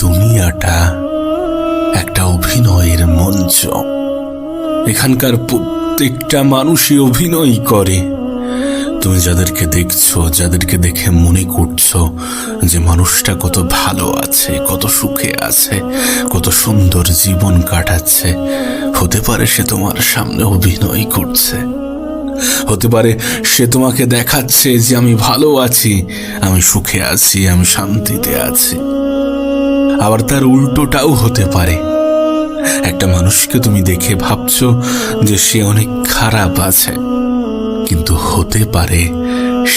দুনিয়াটা একটা অভিনয়ের মঞ্চ। এখানকার প্রত্যেকটা মানুষই অভিনয় করে। তুমি যাদেরকে দেখছ, যাদেরকে দেখে মনে করছ যে মানুষটা কত ভালো আছে, কত সুখে আছে, কত সুন্দর জীবন কাটাচ্ছে, হতে পারে সে তোমার সামনে অভিনয় করছে। হতে পারে সে তোমাকে দেখাচ্ছে যে আমি ভালো আছি, আমি সুখে আছি, আমি শান্তিতে আছি। আবার তার উল্টোটাও হতে পারে। একটা মানুষকে তুমি দেখে ভাবছ যে সে অনেক খারাপ আছে, কিন্তু হতে পারে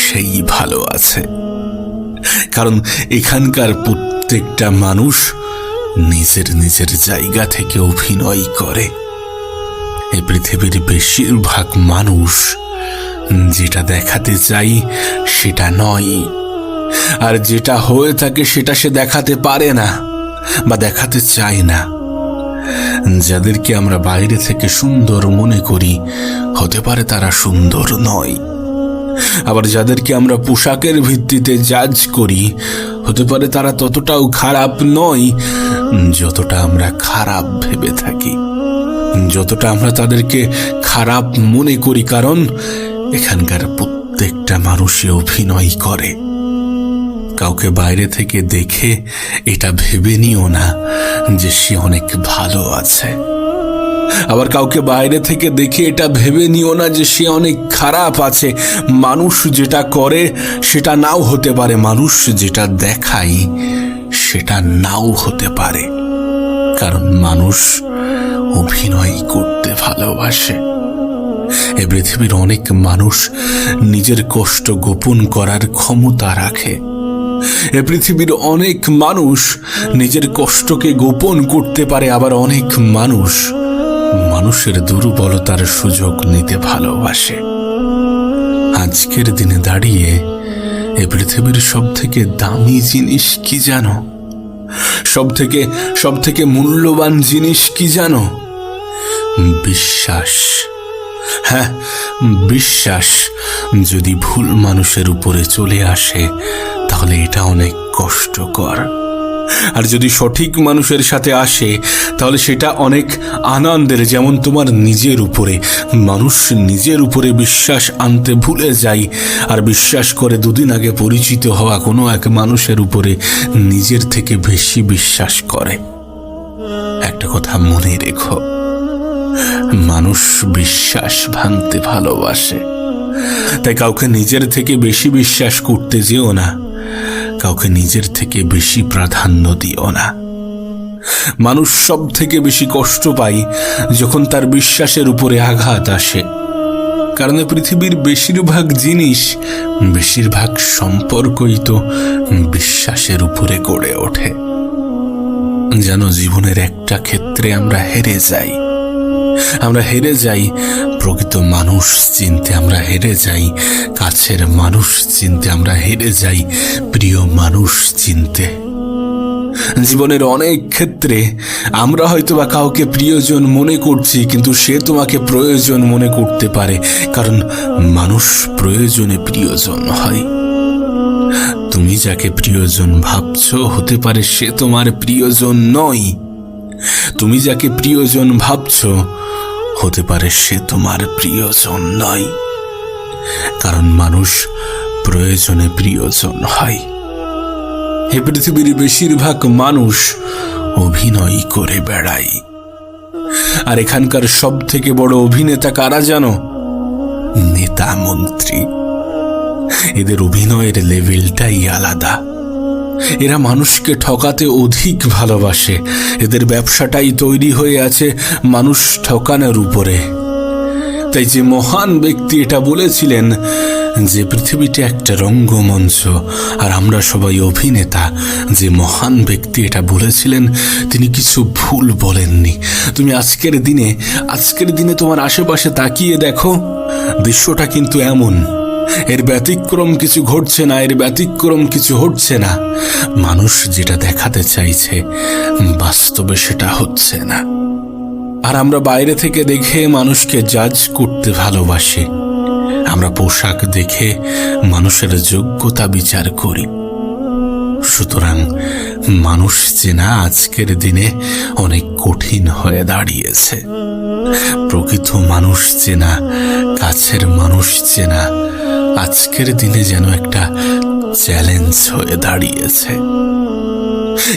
সেই ভালো আছে। কারণ এখানকার প্রত্যেকটা মানুষ নিজের নিজের জায়গা থেকে অভিনয় করে। এই পৃথিবীর বেশিরভাগ মানুষ যেটা দেখাতে চাই সেটা নয়, আর যেটা হয়ে থাকে সেটা সে দেখাতে পারে না। বা দেখাতে চাই না। যাদেরকে আমরা বাইরে থেকে সুন্দর মনে করি, হতে পারে তারা সুন্দর নয়। আবার যাদেরকে আমরা পোশাকের ভিত্তিতে জাজ করি, হতে পারে তারা ততটাও খারাপ নয় যতটা আমরা খারাপ ভেবে থাকি। যতটা আমরা তাদেরকে খারাপ মনে করি, কারণ এখানকার প্রত্যেকটা মানুষে অভিনয় করে। কাউকে বাইরে থেকে দেখে এটা ভেবে নিও না যে সে অনেক ভালো আছে। আবার কাউকে বাইরে থেকে দেখে এটা ভেবে নিও না যে সে অনেক খারাপ আছে। মানুষ যেটা করে, সেটা নাও হতে পারে। মানুষ যেটা দেখায়, সেটা নাও হতে পারে। কারণ মানুষ অভিনয় করতে ভালোবাসে। এ পৃথিবীর অনেক মানুষ নিজের কষ্ট গোপন করার ক্ষমতা রাখে। এ পৃথিবীর অনেক মানুষ নিজের কষ্টকে গোপন করতে পারে, আবার অনেক মানুষ মানুষের দুর্বলতার সুযোগ নিতে ভালোবাসে। আজকের দিনে দাঁড়িয়ে এ পৃথিবীর সব থেকে দামি জিনিস কি জানো? সব থেকে সব থেকে মূল্যবান জিনিস কি জানো? বিশ্বাস। হ্যাঁ বিশ্বাস, যদি ভুল মানুষের উপরে চলে আসে, তাহলে এটা অনেক কষ্টকর। আর যদি সঠিক মানুষের সাথে আসে, তাহলে সেটা অনেক আনন্দের, যেমন তোমার নিজের উপরে। মানুষ নিজের উপরে বিশ্বাস আনতে ভুলে যায়, আর বিশ্বাস করে দুদিন আগে পরিচিত হওয়া কোনো এক মানুষের উপরে নিজের থেকে বেশি বিশ্বাস করে। একটা কথা মনে রেখো। মানুষ বিশ্বাস ভাঙতে ভালোবাসে। তাই কাউকে নিজের থেকে বেশি বিশ্বাস করতে যেও না। কাউকে নিজের থেকে বেশি প্রাধান্য দিও না। মানুষ সব থেকে বেশি কষ্ট পায় যখন তার বিশ্বাসের উপরে আঘাত আসে। কারণ পৃথিবীর বেশিরভাগ জিনিস বেশিরভাগ সম্পর্কই তো বিশ্বাসের উপরে গড়ে ওঠে। যেন জীবনের একটা ক্ষেত্রে আমরা হেরে যাই। আমরা হেরে যাই। প্রকৃত মানুষ চিনতে আমরা হেরে যাই। কাছের মানুষ চিনতে আমরা হেরে যাই। প্রিয় মানুষ চিনতে। জীবনের অনেক ক্ষেত্রে আমরা হয়তো বা কাউকে প্রিয়জন মনে করছি, কিন্তু সে তোমাকে প্রয়োজন মনে করতে পারে। কারণ মানুষ প্রয়োজনে প্রিয়জন হয়। তুমি যাকে প্রিয়জন ভাবছ, হতে পারে সে তোমার প্রিয়জন নয়। তুমি যাকে প্রিয়জন ভাবছ হতে পারে সে তোমার প্রিয়জন নয়। কারণ মানুষ প্রয়োজনে প্রিয়জন হয়। এ পৃথিবীর বেশিরভাগ মানুষ অভিনয় করে বেড়ায়। আর এখানকার সব থেকে বড় অভিনেতা কারা জানো? নেতা মন্ত্রী। এদের অভিনয়ের লেভেলটাই আলাদা। এরা মানুষকে ঠকাতে অধিক ভালোবাসে। এদের ব্যবসাটাই তৈরি হয়ে আছে মানুষ ঠকানোর উপরে। তাই যে মহান ব্যক্তি এটা বলেছিলেন যে পৃথিবীটা একটা রঙ্গমঞ্চ, আর আমরা সবাই অভিনেতা, যে মহান ব্যক্তি এটা বলেছিলেন, তিনি কিছু ভুল বলেননি। তুমি আজকের দিনে আজকের দিনে তোমার আশেপাশে তাকিয়ে দেখো, দৃশ্যটা কিন্তু এমন। এর ব্যতিক্রম কিছু ঘটছে না, এর ব্যতিক্রম কিছু হচ্ছে না। মানুষ যেটা দেখাতে চাইছে, বাস্তবে সেটা হচ্ছে না। আর আমরা বাইরে থেকে দেখে মানুষকে জাজ করতে ভালোবাসি। আমরা পোশাক দেখে মানুষের যোগ্যতা বিচার করি। সুতরাং মানুষ চেনা আজকের দিনে অনেক কঠিন হয়ে দাঁড়িয়েছে। প্রকৃত মানুষ চেনা কাছের মানুষ চেনা আজকের দিনে যেন একটা চ্যালেঞ্জ হয়ে দাঁড়িয়েছে।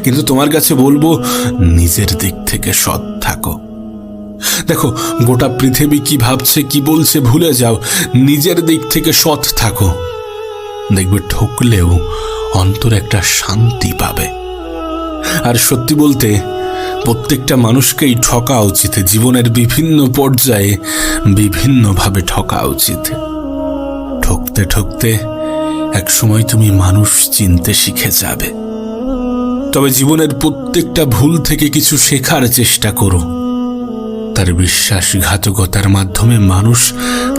কিন্তু তোমার কাছে বলব, নিজের দিক থেকে সৎ থাকো। দেখো, গোটা পৃথিবী কি ভাবছে, কি বলছে, ভুলে যাও। নিজের দিক থেকে সৎ থাকো। দেখবে ঠকলেও অন্তর একটা শান্তি পাবে। আর সত্যি বলতে, প্রত্যেকটা মানুষকেই ঠকা উচিত। জীবনের বিভিন্ন পর্যায়ে বিভিন্নভাবে ঠকা উচিত। ঠকতে ঠকতে এক সময় তুমি মানুষ চিনতে শিখে যাবে। তবে জীবনের প্রত্যেকটা ভুল থেকে কিছু শেখার চেষ্টা করো। তার বিশ্বাসঘাতকতার মাধ্যমে মানুষ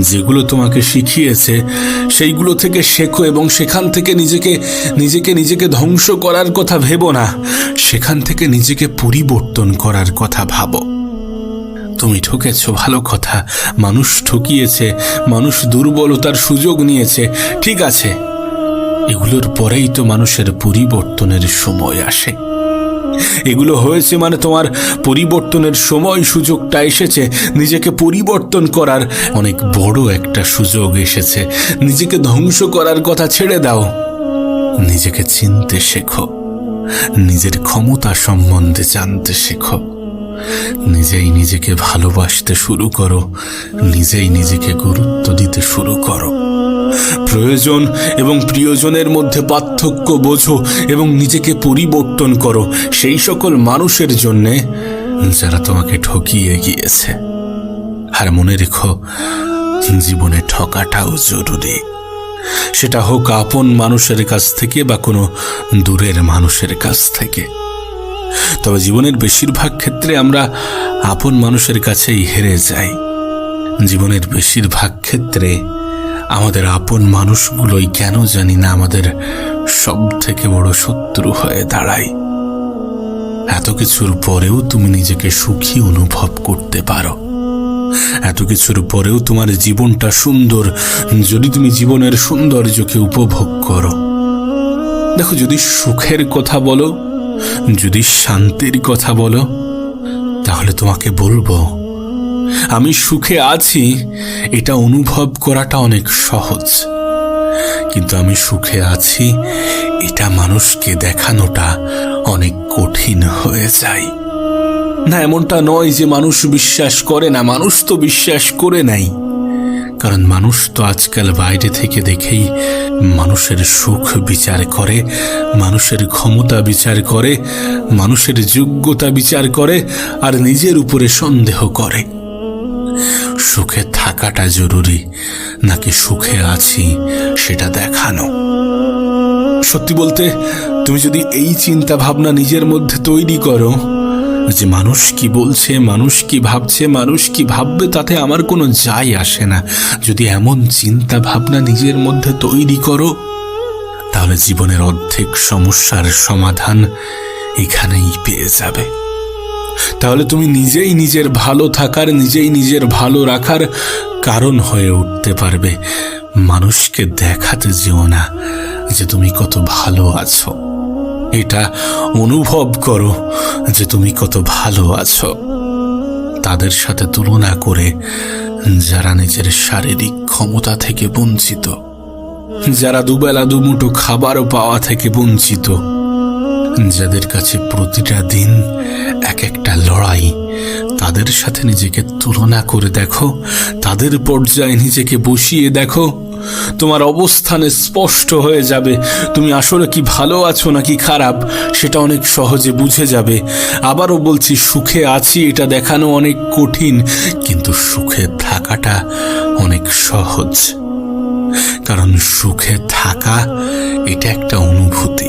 যেগুলো তোমাকে শিখিয়েছে, সেইগুলো থেকে শেখো এবং সেখান থেকে নিজেকে নিজেকে নিজেকে ধ্বংস করার কথা ভেবো না। সেখান থেকে নিজেকে পরিবর্তন করার কথা ভাবো। তুমি ঠকেছ, ভালো কথা। মানুষ ঠকিয়েছে, মানুষ দুর্বলতার সুযোগ নিয়েছে, ঠিক আছে। এগুলোর পরেই তো মানুষের পরিবর্তনের সময় আসে। এগুলো হয়েছে মানে তোমার পরিবর্তনের সময় সুযোগটা এসেছে, নিজেকে পরিবর্তন করার অনেক বড় একটা সুযোগ এসেছে। নিজেকে ধ্বংস করার কথা ছেড়ে দাও। নিজেকে চিনতে শেখো। নিজের ক্ষমতা সম্বন্ধে জানতে শেখো। নিজেই নিজেকে ভালোবাসতে শুরু করো, নিজেই নিজেকে গুরুত্ব দিতে শুরু করো। প্রয়োজন এবং প্রিয়জনের মধ্যে পার্থক্য বোঝো এবং নিজেকে পরিবর্তন করো। সেই সকল মানুষের জন্যে যারা তোমাকে ঠকিয়ে গিয়েছে। আর মনে রেখো, জীবনে ঠকাটাও জরুরি। সেটা হোক আপন মানুষের কাছ থেকে বা কোনো দূরের মানুষের কাছ থেকে। তবে জীবনের বেশিরভাগ ক্ষেত্রে আমরা আপন মানুষের কাছেই হেরে যাই। জীবনের বেশিরভাগ ক্ষেত্রে আমাদের আপন মানুষগুলোই কেন জানি না আমাদের সব থেকে বড় শত্রু হয়ে দাঁড়ায়। এত কিছুর পরেও তুমি নিজেকে সুখী অনুভব করতে পারো। এত কিছুর পরেও তোমার জীবনটা সুন্দর যদি তুমি জীবনের সৌন্দর্যকে উপভোগ করো। দেখো যদি সুখের কথা বলো যদি শান্তির কথা বলো, তাহলে তোমাকে বলব, আমি সুখে আছি, এটা অনুভব করাটা অনেক সহজ। কিন্তু আমি সুখে আছি, এটা মানুষকে দেখানোটা অনেক কঠিন হয়ে যায়। না, এমনটা নয় যে মানুষ বিশ্বাস করে না, মানুষ তো বিশ্বাস করে নাই কারণ মানুষ তো আজকাল বাইরে থেকে দেখেই মানুষের সুখ বিচার করে, মানুষের ক্ষমতা বিচার করে, মানুষের যোগ্যতা বিচার করে, আর নিজের উপরে সন্দেহ করে। সুখে থাকাটা জরুরি, নাকি সুখে আছি সেটা দেখানো? সত্যি বলতে, তুমি যদি এই চিন্তা ভাবনা নিজের মধ্যে তৈরি করো যে মানুষ কি বলছে, মানুষ কি ভাবছে, মানুষ কি ভাববে তাতে আমার কোনো যাই আসে না। যদি এমন চিন্তা ভাবনা নিজের মধ্যে তৈরি করো, তাহলে জীবনের অর্ধেক সমস্যার সমাধান এখানেই পেয়ে যাবে। তাহলে তুমি নিজেই নিজের ভালো থাকার, নিজেই নিজের ভালো রাখার কারণ হয়ে উঠতে পারবে। মানুষকে দেখাতে যেও না যে তুমি কত ভালো আছো। এটা অনুভব করো যে তুমি কত ভালো আছো। তাদের সাথে তুলনা করে যারা নিজের শারীরিক ক্ষমতা থেকে বঞ্চিত, যারা দুবেলা দুমুঠো খাবার পাওয়া থেকে বঞ্চিত, যাদের কাছে প্রতিটা দিন এক একটা লড়াই, তাদের সাথে নিজেকে তুলনা করে দেখো, তাদের পর্যায়ে নিজেকে বসিয়ে দেখো তোমার অবস্থানে স্পষ্ট হয়ে যাবে। তুমি আসলে কি ভালো আছো নাকি খারাপ? সেটা অনেক সহজে বুঝে যাবে। আবারও বলছি, সুখে আছি এটা দেখানো অনেক কঠিন, কিন্তু সুখে থাকাটা অনেক সহজ। কারণ সুখে থাকা এটা একটা অনুভূতি।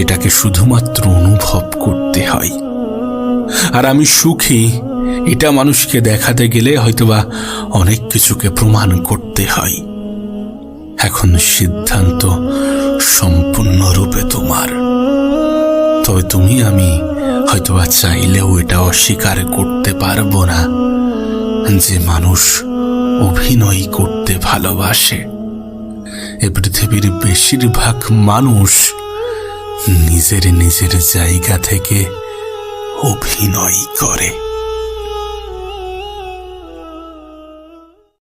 এটাকে শুধুমাত্র অনুভব করতে হয়। আর আমি সুখী, এটা মানুষকে দেখাতে গেলে হয়তোবা অনেক কিছুকে প্রমাণ করতে হয়। এখন সিদ্ধান্ত সম্পূর্ণরূপে তোমার। তবে তুমি আমি হয়তোবা চাইলেও এটা অস্বীকার করতে পারব না যে মানুষ অভিনয় করতে ভালোবাসে। এ পৃথিবীর বেশিরভাগ মানুষ নিজের নিজের জায়গা থেকে অভিনয় করে।